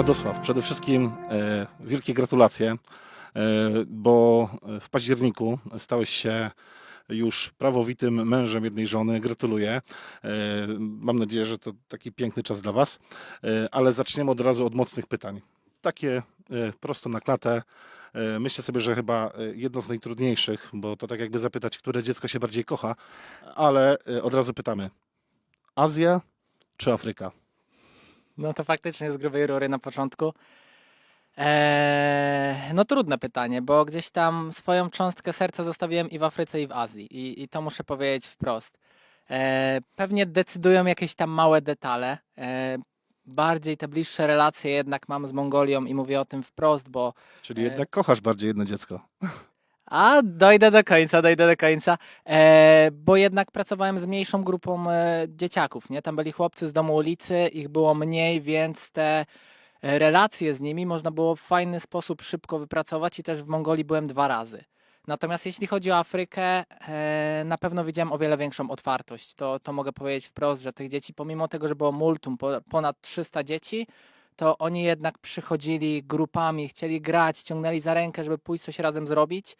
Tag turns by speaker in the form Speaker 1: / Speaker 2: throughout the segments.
Speaker 1: Radosław, przede wszystkim e, wielkie gratulacje, e, bo w październiku stałeś się już prawowitym mężem jednej żony. Gratuluję. E, mam nadzieję, że to taki piękny czas dla Was. E, ale zaczniemy od razu od mocnych pytań. Takie e, prosto na klatę. E, Myślę sobie, że chyba e, jedno z najtrudniejszych, bo to tak jakby zapytać, które dziecko się bardziej kocha, ale e, od razu pytamy. Azja czy Afryka?
Speaker 2: No to faktycznie z grubej rury na początku. Eee, no trudne pytanie, bo gdzieś tam swoją cząstkę serca zostawiłem i w Afryce, i w Azji. I, i to muszę powiedzieć wprost. Eee, pewnie decydują jakieś tam małe detale. Eee, bardziej te bliższe relacje jednak mam z Mongolią i mówię o tym wprost, bo
Speaker 1: Czyli
Speaker 2: E,
Speaker 1: jednak kochasz bardziej jedno dziecko.
Speaker 2: A, dojdę do końca, dojdę do końca, e, bo jednak pracowałem z mniejszą grupą e, dzieciaków, nie? Tam byli chłopcy z domu ulicy, ich było mniej, więc te e, relacje z nimi można było w fajny sposób szybko wypracować i też w Mongolii byłem dwa razy. Natomiast jeśli chodzi o Afrykę, e, na pewno widziałem o wiele większą otwartość. To, to mogę powiedzieć wprost, że tych dzieci, pomimo tego, że było multum, po, ponad 300 dzieci, to oni jednak przychodzili grupami, chcieli grać, ciągnęli za rękę, żeby pójść coś razem zrobić.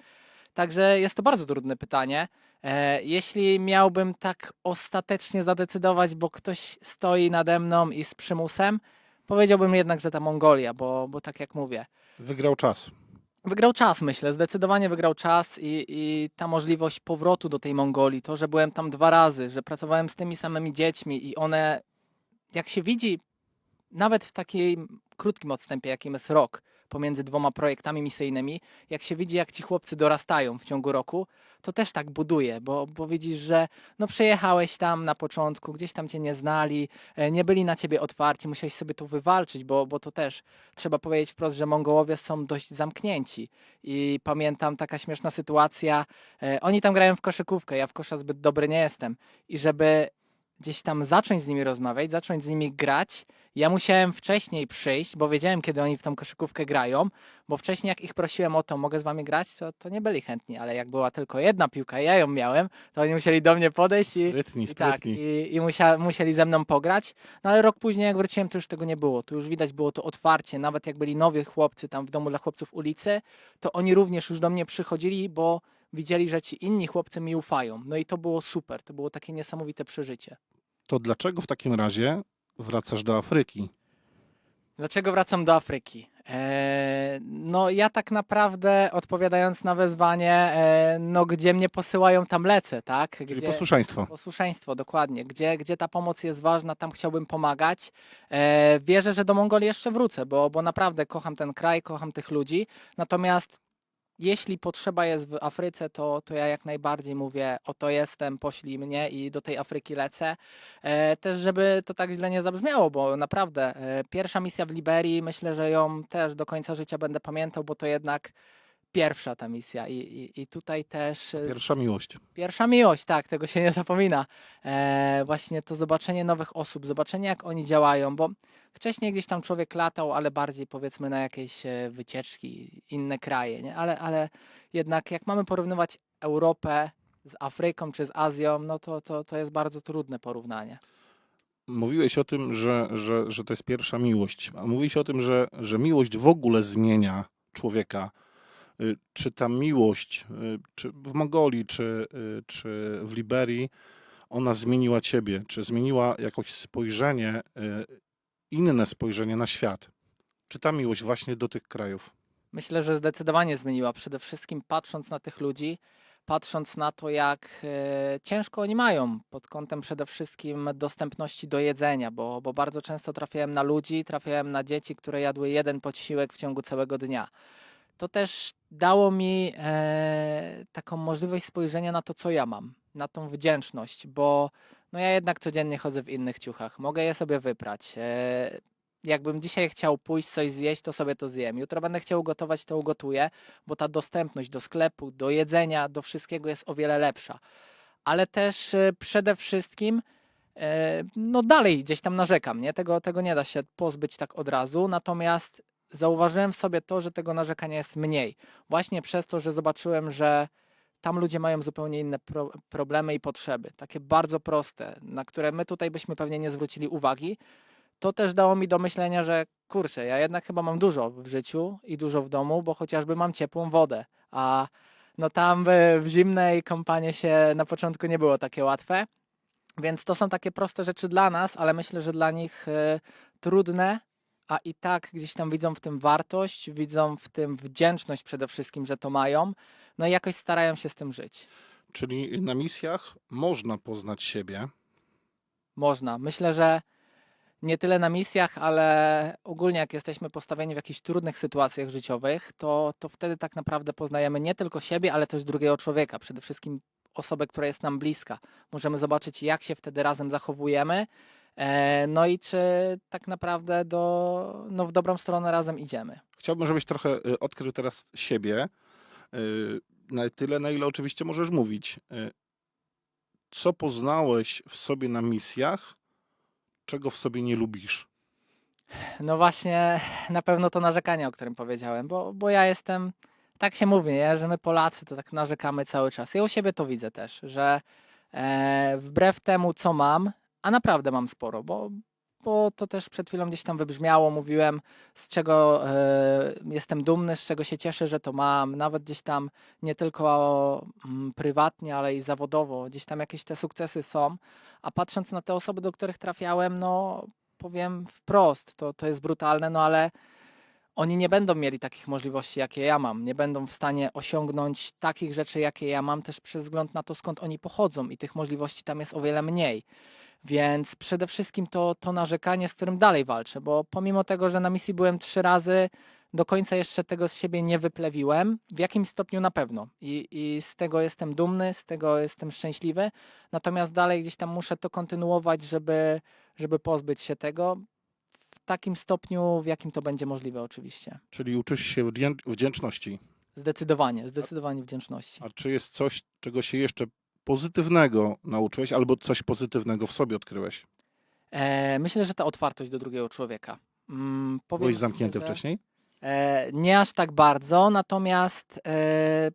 Speaker 2: Także jest to bardzo trudne pytanie. E, jeśli miałbym tak ostatecznie zadecydować, bo ktoś stoi nade mną i z przymusem, powiedziałbym jednak, że ta Mongolia, bo, bo tak jak mówię,
Speaker 1: Wygrał czas.
Speaker 2: Wygrał czas, myślę, zdecydowanie wygrał czas i, i ta możliwość powrotu do tej Mongolii, to, że byłem tam dwa razy, że pracowałem z tymi samymi dziećmi i one, jak się widzi, nawet w takim krótkim odstępie, jakim jest rok, pomiędzy dwoma projektami misyjnymi, jak się widzi, jak ci chłopcy dorastają w ciągu roku, to też tak buduje, bo, bo widzisz, że no przyjechałeś tam na początku, gdzieś tam cię nie znali, e, nie byli na ciebie otwarci, musiałeś sobie to wywalczyć, bo, bo to też trzeba powiedzieć wprost, że Mongołowie są dość zamknięci. I pamiętam taka śmieszna sytuacja. E, oni tam grają w koszykówkę, ja w kosza zbyt dobry nie jestem. I żeby gdzieś tam zacząć z nimi rozmawiać, zacząć z nimi grać, ja musiałem wcześniej przyjść, bo wiedziałem, kiedy oni w tą koszykówkę grają, bo wcześniej jak ich prosiłem o to, mogę z wami grać, to, to nie byli chętni, ale jak była tylko jedna piłka, ja ją miałem, to oni musieli do mnie podejść i,
Speaker 1: Sprytni,
Speaker 2: i tak,
Speaker 1: sprytni.
Speaker 2: i, i musia, musieli ze mną pograć. No ale rok później, jak wróciłem, to już tego nie było. Tu już widać było to otwarcie. Nawet jak byli nowi chłopcy tam w domu dla chłopców ulicy, to oni również już do mnie przychodzili, bo widzieli, że ci inni chłopcy mi ufają. No i to było super. To było takie niesamowite przeżycie.
Speaker 1: To dlaczego w takim razie wracasz do Afryki?
Speaker 2: Dlaczego wracam do Afryki? Eee, no ja tak naprawdę odpowiadając na wezwanie, e, no gdzie mnie posyłają, tam lecę, tak?
Speaker 1: Czyli
Speaker 2: Gdzie,
Speaker 1: posłuszeństwo.
Speaker 2: Posłuszeństwo, dokładnie. Gdzie, gdzie ta pomoc jest ważna, tam chciałbym pomagać. E, wierzę, że do Mongolii jeszcze wrócę, bo, bo naprawdę kocham ten kraj, kocham tych ludzi. Natomiast jeśli potrzeba jest w Afryce, to, to ja jak najbardziej mówię, oto jestem, poślij mnie i do tej Afryki lecę. E, też, żeby to tak źle nie zabrzmiało, bo naprawdę e, pierwsza misja w Liberii, myślę, że ją też do końca życia będę pamiętał, bo to jednak pierwsza ta misja i, i, i tutaj też e,
Speaker 1: Pierwsza miłość.
Speaker 2: Pierwsza miłość, tak, tego się nie zapomina. Właśnie to zobaczenie nowych osób, zobaczenie jak oni działają, bo wcześniej gdzieś tam człowiek latał, ale bardziej powiedzmy na jakieś e, wycieczki, inne kraje, nie? Ale, ale jednak jak mamy porównywać Europę z Afryką czy z Azją, no to, to, to jest bardzo trudne porównanie.
Speaker 1: Mówiłeś o tym, że, że, że to jest pierwsza miłość. A mówiłeś o tym, że, że miłość w ogóle zmienia człowieka. Y, Czy ta miłość, y, czy w Mongolii, czy, y, czy w Liberii, ona zmieniła ciebie? Czy zmieniła jakoś spojrzenie, inne spojrzenie na świat? Czy ta miłość właśnie do tych krajów?
Speaker 2: Myślę, że zdecydowanie zmieniła. Przede wszystkim patrząc na tych ludzi, patrząc na to, jak e, ciężko oni mają pod kątem przede wszystkim dostępności do jedzenia, bo, bo bardzo często trafiałem na ludzi, trafiałem na dzieci, które jadły jeden posiłek w ciągu całego dnia. To też dało mi e, taką możliwość spojrzenia na to, co ja mam, na tą wdzięczność, bo no ja jednak codziennie chodzę w innych ciuchach, mogę je sobie wyprać. E, jakbym dzisiaj chciał pójść coś zjeść, to sobie to zjem. Jutro będę chciał ugotować, to ugotuję, bo ta dostępność do sklepu, do jedzenia, do wszystkiego jest o wiele lepsza. Ale też e, przede wszystkim e, no dalej gdzieś tam narzekam, nie? Tego, tego nie da się pozbyć tak od razu, natomiast zauważyłem w sobie to, że tego narzekania jest mniej. Właśnie przez to, że zobaczyłem, że tam ludzie mają zupełnie inne pro, problemy i potrzeby, takie bardzo proste, na które my tutaj byśmy pewnie nie zwrócili uwagi, to też dało mi do myślenia, że kurczę, ja jednak chyba mam dużo w życiu i dużo w domu, bo chociażby mam ciepłą wodę, a no tam w, zimnej kąpanie się na początku nie było takie łatwe. Więc to są takie proste rzeczy dla nas, ale myślę, że dla nich e, trudne, a i tak gdzieś tam widzą w tym wartość, widzą w tym wdzięczność przede wszystkim, że to mają, no i jakoś starają się z tym żyć.
Speaker 1: Czyli na misjach można poznać siebie.
Speaker 2: Można. Myślę, że nie tyle na misjach, ale ogólnie jak jesteśmy postawieni w jakichś trudnych sytuacjach życiowych, to, to wtedy tak naprawdę poznajemy nie tylko siebie, ale też drugiego człowieka, przede wszystkim osobę, która jest nam bliska. Możemy zobaczyć, jak się wtedy razem zachowujemy, e, no i czy tak naprawdę do, no w dobrą stronę razem idziemy.
Speaker 1: Chciałbym, żebyś trochę y, odkrył teraz siebie. Na tyle, na ile oczywiście możesz mówić. Y, Co poznałeś w sobie na misjach, czego w sobie nie lubisz?
Speaker 2: No właśnie, na pewno to narzekanie, o którym powiedziałem, bo, bo ja jestem, tak się mówi, nie? że my Polacy to tak narzekamy cały czas. Ja u siebie to widzę też, że e, wbrew temu, co mam, a naprawdę mam sporo, bo, bo to też przed chwilą gdzieś tam wybrzmiało, mówiłem, z czego e, jestem dumny, z czego się cieszę, że to mam, nawet gdzieś tam nie tylko mm, prywatnie, ale i zawodowo, gdzieś tam jakieś te sukcesy są, a patrząc na te osoby, do których trafiałem, no powiem wprost, to, to jest brutalne, no ale oni nie będą mieli takich możliwości, jakie ja mam. Nie będą w stanie osiągnąć takich rzeczy, jakie ja mam, też przez wzgląd na to, skąd oni pochodzą, i tych możliwości tam jest o wiele mniej. Więc przede wszystkim to, to narzekanie, z którym dalej walczę, bo pomimo tego, że na misji byłem trzy razy, do końca jeszcze tego z siebie nie wyplewiłem. W jakimś stopniu na pewno. I, I z tego jestem dumny, z tego jestem szczęśliwy. Natomiast dalej gdzieś tam muszę to kontynuować, żeby, żeby pozbyć się tego w takim stopniu, w jakim to będzie możliwe, oczywiście.
Speaker 1: Czyli uczysz się wdzię- wdzięczności.
Speaker 2: Zdecydowanie, zdecydowanie wdzięczności.
Speaker 1: A czy jest coś, czego się jeszcze pozytywnego nauczyłeś, albo coś pozytywnego w sobie odkryłeś?
Speaker 2: E, myślę, że ta otwartość do drugiego człowieka. Mm,
Speaker 1: Byłeś zamknięty
Speaker 2: szczerze,
Speaker 1: wcześniej?
Speaker 2: E, nie aż tak bardzo, natomiast e,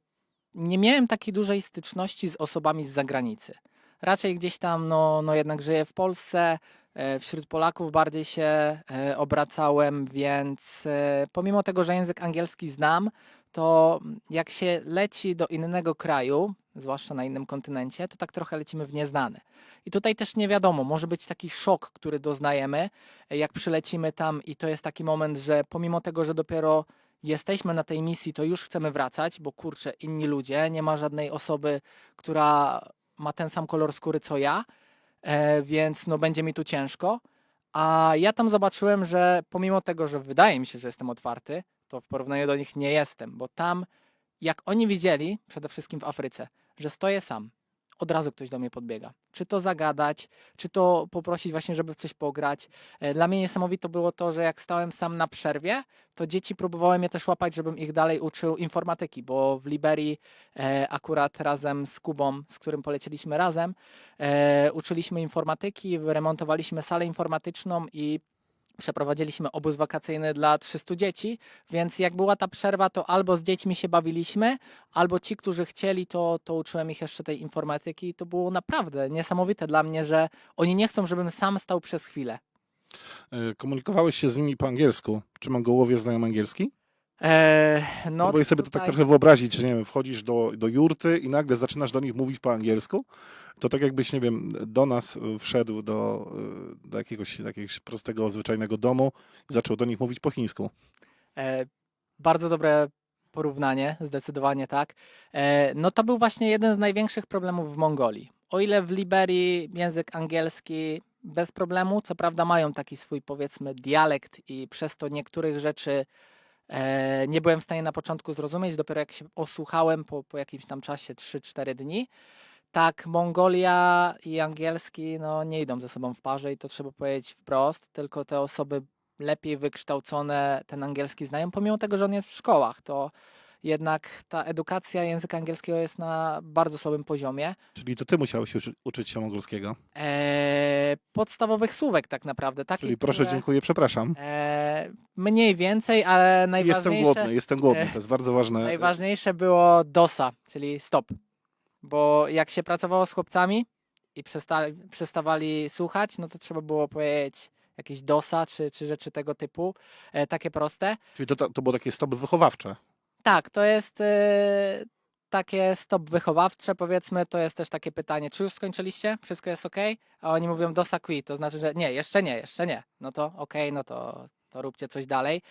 Speaker 2: nie miałem takiej dużej styczności z osobami z zagranicy. Raczej gdzieś tam, no, no jednak żyję w Polsce, e, wśród Polaków bardziej się e, obracałem, więc e, pomimo tego, że język angielski znam, to jak się leci do innego kraju, zwłaszcza na innym kontynencie, to tak trochę lecimy w nieznane. I tutaj też nie wiadomo, może być taki szok, który doznajemy, jak przylecimy tam i to jest taki moment, że pomimo tego, że dopiero jesteśmy na tej misji, to już chcemy wracać, bo kurczę, inni ludzie, nie ma żadnej osoby, która ma ten sam kolor skóry co ja, e, więc no będzie mi tu ciężko. A ja tam zobaczyłem, że pomimo tego, że wydaje mi się, że jestem otwarty, to w porównaniu do nich nie jestem, bo tam, jak oni widzieli, przede wszystkim w Afryce, że stoję sam, od razu ktoś do mnie podbiega. Czy to zagadać, czy to poprosić właśnie, żeby coś pograć. E, Dla mnie niesamowite było to, że jak stałem sam na przerwie, to dzieci próbowały mnie też łapać, żebym ich dalej uczył informatyki, bo w Liberii e, akurat razem z Kubą, z którym polecieliśmy razem, e, uczyliśmy informatyki, remontowaliśmy salę informatyczną i przeprowadziliśmy obóz wakacyjny dla 300 dzieci, więc jak była ta przerwa, to albo z dziećmi się bawiliśmy, albo ci, którzy chcieli, to, to uczyłem ich jeszcze tej informatyki i to było naprawdę niesamowite dla mnie, że oni nie chcą, żebym sam stał przez chwilę.
Speaker 1: E, Komunikowałeś się z nimi po angielsku. Czy Mongołowie znają angielski?
Speaker 2: Eee, no,
Speaker 1: Próbuję sobie to tak
Speaker 2: tutaj-
Speaker 1: trochę wyobrazić, że nie wiem, wchodzisz do, do jurty i nagle zaczynasz do nich mówić po angielsku. To tak jakbyś, nie wiem, do nas wszedł do, y, do jakiegoś, jakiegoś prostego, zwyczajnego domu i zaczął do nich mówić po chińsku.
Speaker 2: E, bardzo dobre porównanie, zdecydowanie tak. E, no to był właśnie jeden z największych problemów w Mongolii. O ile w Liberii język angielski bez problemu, co prawda mają taki swój powiedzmy dialekt i przez to niektórych rzeczy e, nie byłem w stanie na początku zrozumieć, dopiero jak się osłuchałem po, po jakimś tam czasie 3-4 dni. Tak, Mongolia i angielski no, nie idą ze sobą w parze i to trzeba powiedzieć wprost, tylko te osoby lepiej wykształcone ten angielski znają, pomimo tego, że on jest w szkołach, to jednak ta edukacja języka angielskiego jest na bardzo słabym poziomie.
Speaker 1: Czyli to ty musiałeś uczy, uczyć się mongolskiego.
Speaker 2: Eee, podstawowych słówek tak naprawdę. Takich,
Speaker 1: Czyli proszę,
Speaker 2: które,
Speaker 1: dziękuję, przepraszam.
Speaker 2: eee, mniej więcej, ale najważniejsze,
Speaker 1: Jestem głodny, jestem głodny, to jest bardzo ważne.
Speaker 2: najważniejsze było DOSA, czyli stop. Bo jak się pracowało z chłopcami i przesta- przestawali słuchać, no to trzeba było powiedzieć jakieś dosa czy, czy rzeczy tego typu, e, takie proste.
Speaker 1: Czyli to, to było takie stopy wychowawcze.
Speaker 2: Tak, to jest e, takie stop wychowawcze, powiedzmy, to jest też takie pytanie, czy już skończyliście? Wszystko jest ok? A oni mówią dosa qui, to znaczy, że nie, jeszcze nie, jeszcze nie. No to okej, no to, to róbcie coś dalej.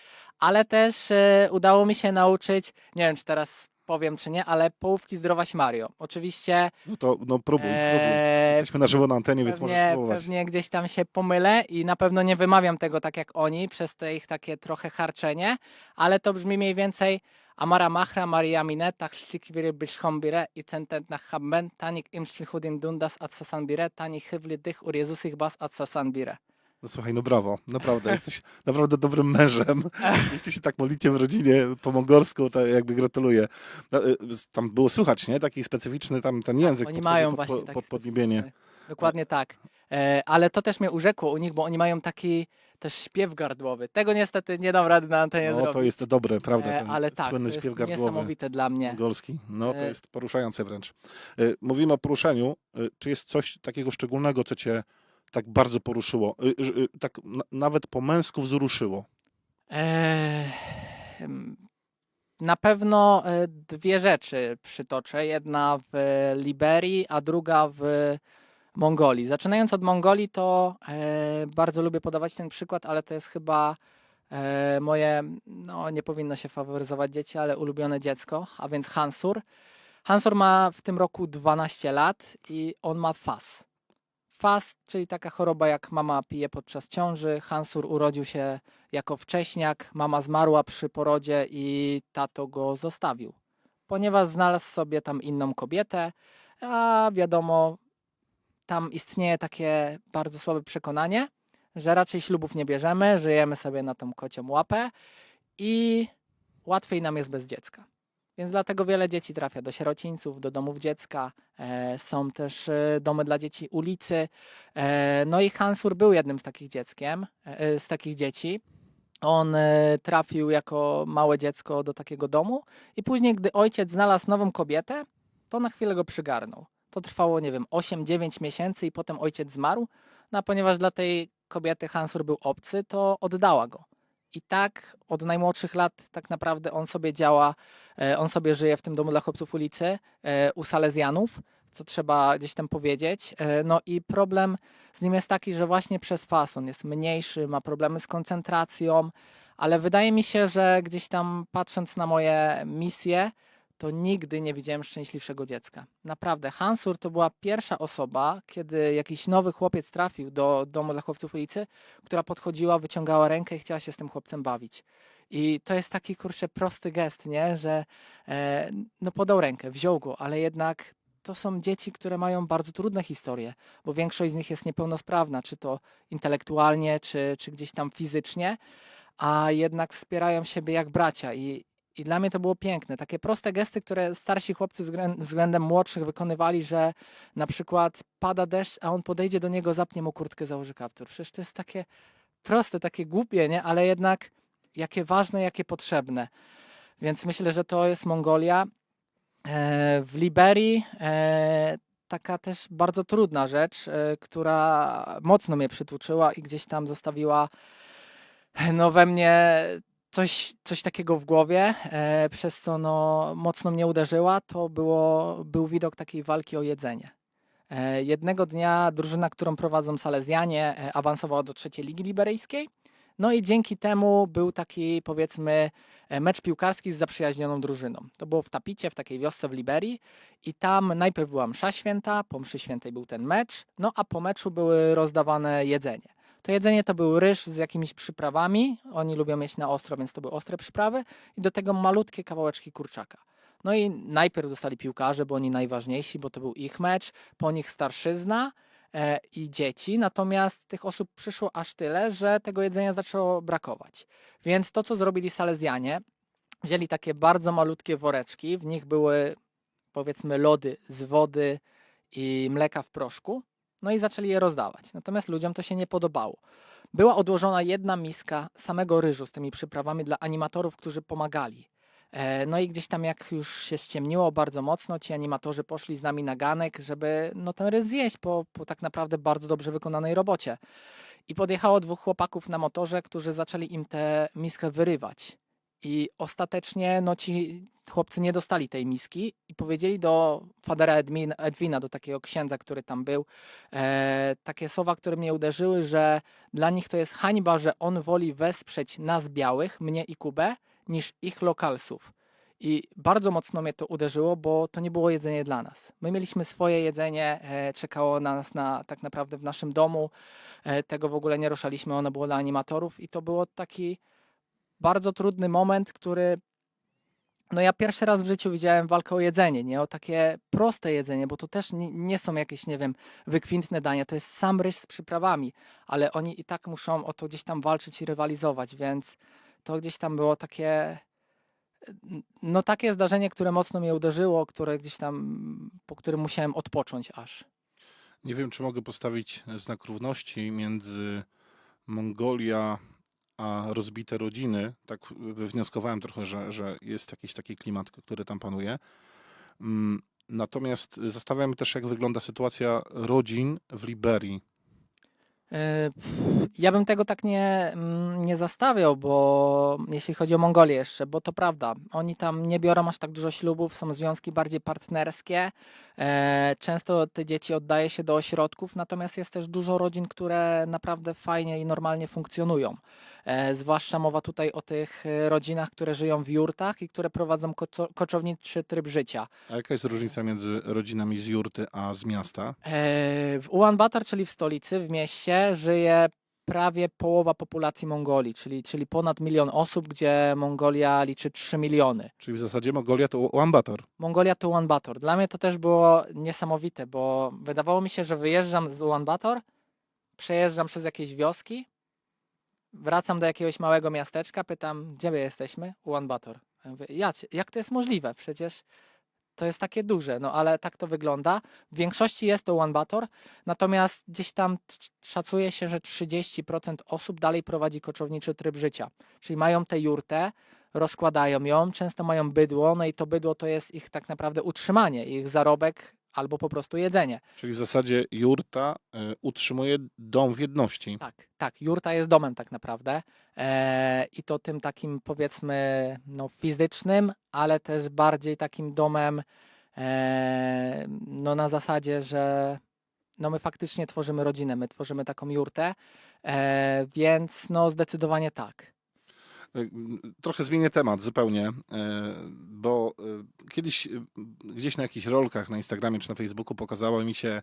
Speaker 2: Ale też e, udało mi się nauczyć, nie wiem, czy teraz powiem, czy nie, ale połówki zdrowaś Mario. Oczywiście
Speaker 1: No to no próbuj, próbuj.
Speaker 2: Eee,
Speaker 1: Jesteśmy na żywo na antenie, więc możesz
Speaker 2: pewnie,
Speaker 1: spróbować.
Speaker 2: pewnie gdzieś tam się pomylę i na pewno nie wymawiam tego tak jak oni przez te ich takie trochę harczenie, ale to brzmi mniej więcej Amara Mahra, Maria Mineta, Chlikwiry Bishhombire i Cententna Habben, Tanik im Shlichudin Dundas at Sasanbire, Tani Hywli Dych Ur Jezusich Bas at Sasanbire.
Speaker 1: No słuchaj, no brawo, naprawdę, jesteś naprawdę dobrym mężem. Jeśli się tak modlicie w rodzinie po mongolsku, to jakby gratuluję. No, y, Tam było słychać, nie? Taki specyficzny tam ten język.
Speaker 2: Oni mają
Speaker 1: pod,
Speaker 2: właśnie
Speaker 1: pod, pod podniebienie.
Speaker 2: Dokładnie tak. E, ale to też mnie urzekło u nich, bo oni mają taki też śpiew gardłowy. Tego niestety nie dam rady na antenie
Speaker 1: No
Speaker 2: zrobić.
Speaker 1: to jest dobre, prawda?
Speaker 2: E,
Speaker 1: Ten
Speaker 2: ale tak, to
Speaker 1: słynny
Speaker 2: jest
Speaker 1: śpiew gardłowy.
Speaker 2: niesamowite dla mnie.
Speaker 1: Mongolski. No to
Speaker 2: E,
Speaker 1: jest poruszające wręcz. Y, Mówimy o poruszeniu. Czy jest coś takiego szczególnego, co cię tak bardzo poruszyło? Tak na- nawet po męsku wzruszyło.
Speaker 2: Eee, Na pewno e, dwie rzeczy przytoczę. Jedna w Liberii, a druga w Mongolii. Zaczynając od Mongolii, to e, bardzo lubię podawać ten przykład, ale to jest chyba e, moje, no nie powinno się faworyzować dzieci, ale ulubione dziecko, a więc Hansur. Hansur ma w tym roku 12 lat i on ma FAS. FAS, czyli taka choroba jak mama pije podczas ciąży. Hansur urodził się jako wcześniak, mama zmarła przy porodzie i tato go zostawił, ponieważ znalazł sobie tam inną kobietę, a wiadomo, tam istnieje takie bardzo słabe przekonanie, że raczej ślubów nie bierzemy, żyjemy sobie na tą kocią łapę i łatwiej nam jest bez dziecka. Więc dlatego wiele dzieci trafia do sierocińców, do domów dziecka. E, są też e, domy dla dzieci ulicy. E, no i Hansur był jednym z takich dzieckiem, z takich dzieci. On trafił jako małe dziecko do takiego domu i później, gdy ojciec znalazł nową kobietę, to na chwilę go przygarnął. To trwało, nie wiem, 8-9 miesięcy i potem ojciec zmarł. No a ponieważ dla tej kobiety Hansur był obcy, to oddała go. I tak od najmłodszych lat tak naprawdę on sobie działa, e, on sobie żyje w tym domu dla chłopców ulicy e, u Salezjanów, co trzeba gdzieś tam powiedzieć. E, No i problem z nim jest taki, że właśnie przez fason jest mniejszy, ma problemy z koncentracją, ale wydaje mi się, że gdzieś tam patrząc na moje misje, to nigdy nie widziałem szczęśliwszego dziecka. Naprawdę, Hansur to była pierwsza osoba, kiedy jakiś nowy chłopiec trafił do domu dla chłopców ulicy, która podchodziła, wyciągała rękę i chciała się z tym chłopcem bawić. I to jest taki kurczę prosty gest, nie? Że e, no podał rękę, wziął go, ale jednak to są dzieci, które mają bardzo trudne historie, bo większość z nich jest niepełnosprawna, czy to intelektualnie, czy, czy gdzieś tam fizycznie, a jednak wspierają siebie jak bracia. I, I dla mnie to było piękne. Takie proste gesty, które starsi chłopcy wzglę- względem młodszych wykonywali, że na przykład pada deszcz, a on podejdzie do niego, zapnie mu kurtkę, założy kaptur. Przecież to jest takie proste, takie głupie, nie? ale jednak jakie ważne, jakie potrzebne. Więc myślę, że to jest Mongolia. E, W Liberii e, taka też bardzo trudna rzecz, e, która mocno mnie przytłoczyła i gdzieś tam zostawiła no, we mnie coś, coś takiego w głowie, e, przez co no, mocno mnie uderzyła, to było, był widok takiej walki o jedzenie. E, Jednego dnia drużyna, którą prowadzą Salezjanie, e, awansowała do trzeciej ligi liberyjskiej. No i dzięki temu był taki, powiedzmy, e, mecz piłkarski z zaprzyjaźnioną drużyną. To było w Tapicie, w takiej wiosce w Liberii i tam najpierw była msza święta, po mszy świętej był ten mecz, no a po meczu były rozdawane jedzenie. To jedzenie to był ryż z jakimiś przyprawami, oni lubią jeść na ostro, więc to były ostre przyprawy. I do tego malutkie kawałeczki kurczaka. No i najpierw dostali piłkarze, bo oni najważniejsi, bo to był ich mecz, po nich starszyzna e, i dzieci, natomiast tych osób przyszło aż tyle, że tego jedzenia zaczęło brakować. Więc to, co zrobili Salezjanie, wzięli takie bardzo malutkie woreczki, w nich były powiedzmy lody z wody i mleka w proszku, no i zaczęli je rozdawać. Natomiast ludziom to się nie podobało. Była odłożona jedna miska samego ryżu z tymi przyprawami dla animatorów, którzy pomagali. E, No i gdzieś tam jak już się ściemniło bardzo mocno, ci animatorzy poszli z nami na ganek, żeby no ten ryż zjeść po, po tak naprawdę bardzo dobrze wykonanej robocie. I podjechało dwóch chłopaków na motorze, którzy zaczęli im tę miskę wyrywać. I ostatecznie no, ci chłopcy nie dostali tej miski i powiedzieli do Fadera Edwina, do takiego księdza, który tam był, e, takie słowa, które mnie uderzyły, że dla nich to jest hańba, że on woli wesprzeć nas białych, mnie i Kubę, niż ich lokalsów. I bardzo mocno mnie to uderzyło, bo to nie było jedzenie dla nas. My mieliśmy swoje jedzenie, e, czekało na nas na, tak naprawdę w naszym domu. E, tego w ogóle nie ruszaliśmy, ono było dla animatorów i to było taki bardzo trudny moment, który no ja pierwszy raz w życiu widziałem walkę o jedzenie, nie o takie proste jedzenie, bo to też nie, są jakieś, nie wiem, wykwintne dania, to jest sam ryż z przyprawami, ale oni i tak muszą o to gdzieś tam walczyć i rywalizować, więc to gdzieś tam było takie, no takie zdarzenie, które mocno mnie uderzyło, które gdzieś tam, po którym musiałem odpocząć aż.
Speaker 1: Nie wiem, czy mogę postawić znak równości między Mongolia a rozbite rodziny. Tak wywnioskowałem trochę, że, że jest jakiś taki klimat, który tam panuje. Mm, Natomiast zastanawiam się też, jak wygląda sytuacja rodzin w Liberii.
Speaker 2: E, Ja bym tego tak nie, mm, nie zastawiał, bo jeśli chodzi o Mongolię jeszcze, bo to prawda, oni tam nie biorą aż tak dużo ślubów, są związki bardziej partnerskie. E, Często te dzieci oddaje się do ośrodków, natomiast jest też dużo rodzin, które naprawdę fajnie i normalnie funkcjonują. E, Zwłaszcza mowa tutaj o tych e, rodzinach, które żyją w jurtach i które prowadzą koczowniczy tryb życia.
Speaker 1: A jaka jest różnica między rodzinami z jurty a z miasta?
Speaker 2: E, W Ulaanbaatar, czyli w stolicy, w mieście, żyje prawie połowa populacji Mongolii, czyli, czyli ponad milion osób, gdzie Mongolia liczy 3 miliony.
Speaker 1: Czyli w zasadzie Mongolia to Ulaanbaatar.
Speaker 2: Mongolia to Ulaanbaatar. Dla mnie to też było niesamowite, bo wydawało mi się, że wyjeżdżam z Ulaanbaatar, przejeżdżam przez jakieś wioski, wracam do jakiegoś małego miasteczka, pytam, gdzie my jesteśmy? Ulaanbaatar. Ja mówię, "Jacie- jak to jest możliwe? Przecież to jest takie duże, no ale tak to wygląda. W większości jest to Ulaanbaatar, natomiast gdzieś tam szacuje się, że 30% osób dalej prowadzi koczowniczy tryb życia. Czyli mają tę jurtę, rozkładają ją, często mają bydło, no i to bydło to jest ich tak naprawdę utrzymanie, ich zarobek albo po prostu jedzenie.
Speaker 1: Czyli w zasadzie jurta y, utrzymuje dom w jedności.
Speaker 2: Tak, tak, jurta jest domem tak naprawdę e, i to tym takim powiedzmy no, fizycznym, ale też bardziej takim domem e, no, na zasadzie, że no, my faktycznie tworzymy rodzinę, my tworzymy taką jurtę, e, więc no zdecydowanie tak.
Speaker 1: Y, Trochę zmienię temat zupełnie, y, bo y, kiedyś gdzieś na jakichś rolkach na Instagramie czy na Facebooku pokazały mi się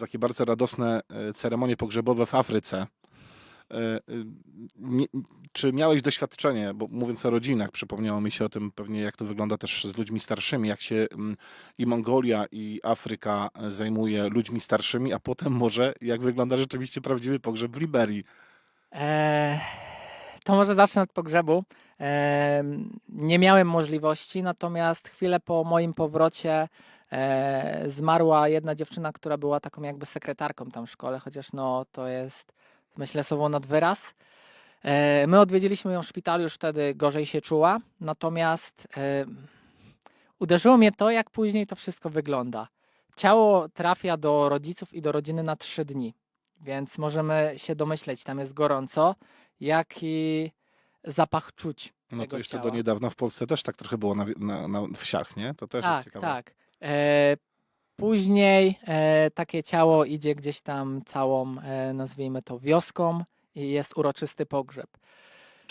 Speaker 1: takie bardzo radosne ceremonie pogrzebowe w Afryce. Nie- Czy miałeś doświadczenie, bo mówiąc o rodzinach, przypomniało mi się o tym pewnie, jak to wygląda też z ludźmi starszymi, jak się i Mongolia, i Afryka zajmuje ludźmi starszymi, a potem może jak wygląda rzeczywiście prawdziwy pogrzeb w Liberii.
Speaker 2: E, to może zacznę od pogrzebu. Nie miałem możliwości, natomiast chwilę po moim powrocie e, zmarła jedna dziewczyna, która była taką jakby sekretarką tam w szkole, chociaż no to jest myślę słowo nad wyraz. E, my odwiedziliśmy ją w szpitalu, już wtedy gorzej się czuła, natomiast uderzyło mnie to, jak później to wszystko wygląda. Ciało trafia do rodziców i do rodziny na trzy dni, więc możemy się domyśleć, tam jest gorąco, jaki zapach czuć.
Speaker 1: No to jeszcze
Speaker 2: ciała.
Speaker 1: do niedawna w Polsce też tak trochę było na, na, na wsiach, nie? To też jest
Speaker 2: Tak,
Speaker 1: ciekawe.
Speaker 2: tak. E, później e, takie ciało idzie gdzieś tam całą, e, nazwijmy to, wioską i jest uroczysty pogrzeb.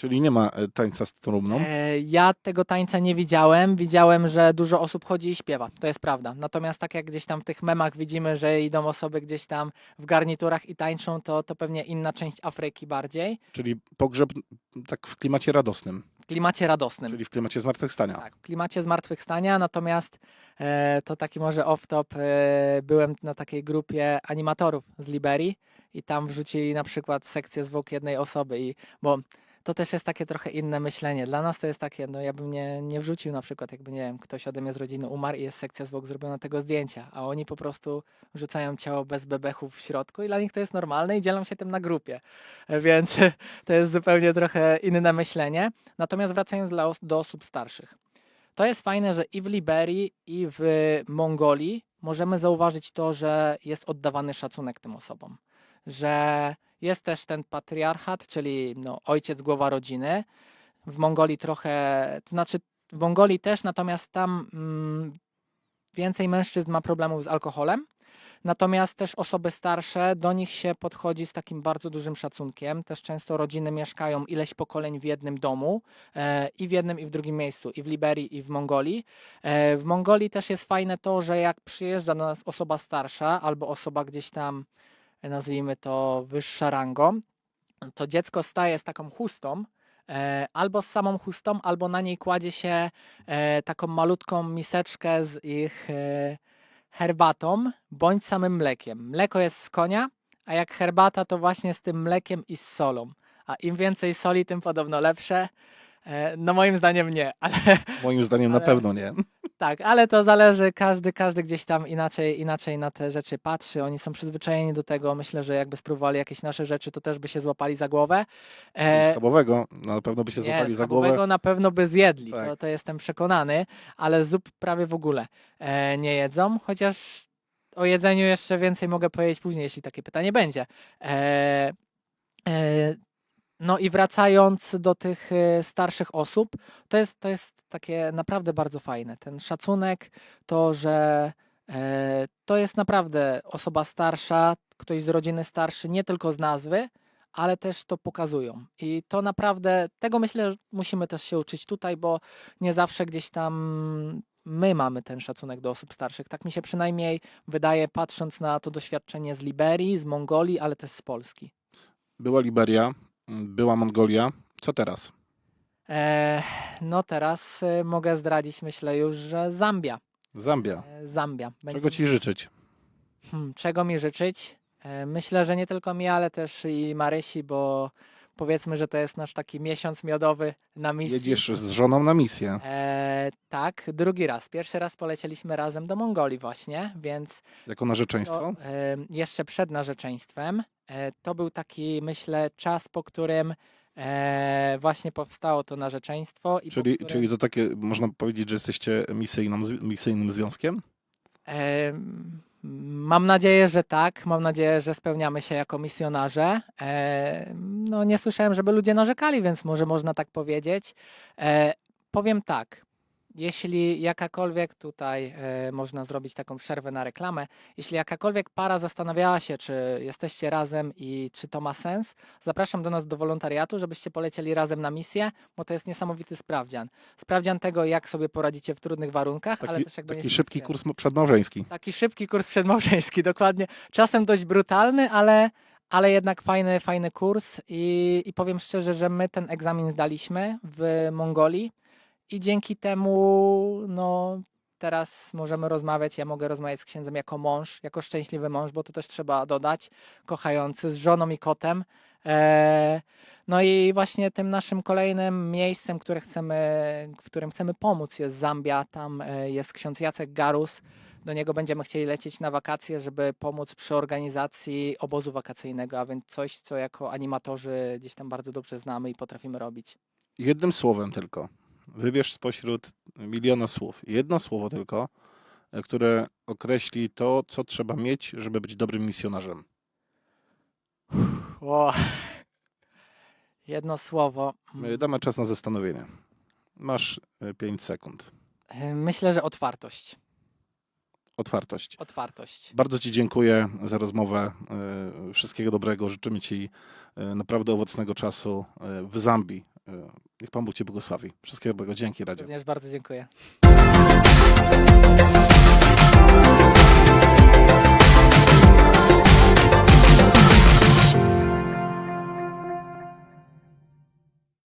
Speaker 1: Czyli nie ma e, tańca z trumną.
Speaker 2: E, ja tego tańca nie widziałem. Widziałem, że dużo osób chodzi i śpiewa. To jest prawda. Natomiast tak jak gdzieś tam w tych memach widzimy, że idą osoby gdzieś tam w garniturach i tańczą, to, to pewnie inna część Afryki bardziej.
Speaker 1: Czyli pogrzeb tak w klimacie radosnym,
Speaker 2: W klimacie radosnym.
Speaker 1: czyli w klimacie zmartwychwstania.
Speaker 2: Tak, w klimacie zmartwychwstania, natomiast e, to taki może off-top, e, byłem na takiej grupie animatorów z Liberii i tam wrzucili na przykład sekcję zwłok jednej osoby i bo to też jest takie trochę inne myślenie. Dla nas to jest takie, no ja bym nie, nie wrzucił na przykład, jakby nie wiem, ktoś ode mnie z rodziny umarł i jest sekcja zwłok zrobiona tego zdjęcia, a oni po prostu wrzucają ciało bez bebechów w środku i dla nich to jest normalne i dzielą się tym na grupie. E, Więc to jest zupełnie trochę inne myślenie. Natomiast wracając dla do osób starszych. To jest fajne, że i w Liberii, i w Mongolii możemy zauważyć to, że jest oddawany szacunek tym osobom. Że Jest też ten patriarchat, czyli no, ojciec, głowa rodziny. W Mongolii trochę, to znaczy w Mongolii też, natomiast tam mm, więcej mężczyzn ma problemów z alkoholem. Natomiast też osoby starsze, do nich się podchodzi z takim bardzo dużym szacunkiem. Też często rodziny mieszkają ileś pokoleń w jednym domu e, i w jednym i w drugim miejscu, i w Liberii, i w Mongolii. E, w Mongolii też jest fajne to, że jak przyjeżdża do nas osoba starsza albo osoba gdzieś tam, nazwijmy to, wyższa rangą, to dziecko staje z taką chustą, e, albo z samą chustą, albo na niej kładzie się e, taką malutką miseczkę z ich e, herbatą bądź samym mlekiem. Mleko jest z konia, a jak herbata to właśnie z tym mlekiem i z solą. A im więcej soli, tym podobno lepsze. No moim zdaniem nie, ale
Speaker 1: Moim zdaniem na
Speaker 2: Ale-
Speaker 1: pewno nie.
Speaker 2: Tak, ale to zależy, każdy, każdy gdzieś tam inaczej, inaczej na te rzeczy patrzy. Oni są przyzwyczajeni do tego. Myślę, że jakby spróbowali jakieś nasze rzeczy, to też by się złapali za głowę. E,
Speaker 1: Schabowego na pewno by się
Speaker 2: nie,
Speaker 1: złapali za
Speaker 2: schabowego
Speaker 1: głowę.
Speaker 2: na pewno by zjedli,
Speaker 1: Tak.
Speaker 2: to, to jestem przekonany, ale zup prawie w ogóle e, nie jedzą, chociaż o jedzeniu jeszcze więcej mogę powiedzieć później, jeśli takie pytanie będzie. E, e, no i wracając do tych e, starszych osób, to jest, to jest takie naprawdę bardzo fajne. Ten szacunek, to, że e, to jest naprawdę osoba starsza, ktoś z rodziny starszy, nie tylko z nazwy, ale też to pokazują. I to naprawdę, tego myślę, że musimy też się uczyć tutaj, bo nie zawsze gdzieś tam my mamy ten szacunek do osób starszych. Tak mi się przynajmniej wydaje, patrząc na to doświadczenie z Liberii, z Mongolii, ale też z Polski.
Speaker 1: Była Liberia, była Mongolia. Co teraz?
Speaker 2: E, no teraz e, mogę zdradzić, myślę już, że Zambia.
Speaker 1: Zambia.
Speaker 2: E, Zambia.
Speaker 1: Czego ci życzyć?
Speaker 2: Hmm, czego mi życzyć? E, Myślę, że nie tylko mi, ale też i Marysi, bo powiedzmy, że to jest nasz taki miesiąc miodowy na misji.
Speaker 1: Jedziesz z żoną na misję.
Speaker 2: E, tak, drugi raz. Pierwszy raz polecieliśmy razem do Mongolii właśnie, więc
Speaker 1: Jako narzeczeństwo?
Speaker 2: to, e, jeszcze przed narzeczeństwem. E, to był taki, myślę, czas, po którym e, właśnie powstało to narzeczeństwo. I
Speaker 1: Czyli,
Speaker 2: którym,
Speaker 1: czyli to takie, można powiedzieć, że jesteście misyjną, misyjnym związkiem?
Speaker 2: E, Mam nadzieję, że tak. Mam nadzieję, że spełniamy się jako misjonarze. E, No, nie słyszałem, żeby ludzie narzekali, więc może można tak powiedzieć. E, Powiem tak. Jeśli jakakolwiek tutaj e, można zrobić taką przerwę na reklamę, jeśli jakakolwiek para zastanawiała się, czy jesteście razem i czy to ma sens, zapraszam do nas do wolontariatu, żebyście polecieli razem na misję, bo to jest niesamowity sprawdzian. Sprawdzian tego, jak sobie poradzicie w trudnych warunkach, ale
Speaker 1: Taki,
Speaker 2: też jakby
Speaker 1: taki szybki
Speaker 2: misję.
Speaker 1: kurs przedmałżeński.
Speaker 2: Taki szybki kurs przedmałżeński, dokładnie. Czasem dość brutalny, ale, ale jednak fajny, fajny kurs. I, I powiem szczerze, że my ten egzamin zdaliśmy w Mongolii i dzięki temu no, teraz możemy rozmawiać. Ja mogę rozmawiać z księdzem jako mąż, jako szczęśliwy mąż, bo to też trzeba dodać, kochający z żoną i kotem. E, no i właśnie tym naszym kolejnym miejscem, które chcemy, w którym chcemy pomóc jest Zambia. Tam e, jest ksiądz Jacek Garus. Do niego będziemy chcieli lecieć na wakacje, żeby pomóc przy organizacji obozu wakacyjnego, a więc coś, co jako animatorzy gdzieś tam bardzo dobrze znamy i potrafimy robić.
Speaker 1: Jednym słowem tylko. Wybierz spośród miliona słów. Jedno słowo tylko, e, które określi to, co trzeba mieć, żeby być dobrym misjonarzem.
Speaker 2: O. Jedno słowo.
Speaker 1: E, Damy czas na zastanowienie. Masz 5 sekund.
Speaker 2: E, Myślę, że otwartość.
Speaker 1: Otwartość.
Speaker 2: Otwartość.
Speaker 1: Bardzo Ci dziękuję za rozmowę. Wszystkiego dobrego. Życzymy Ci naprawdę owocnego czasu w Zambii. E, Niech Pan Bóg Cię błogosławi. Wszystkiego dobrego. Dzięki, Radzie.
Speaker 2: Również bardzo dziękuję.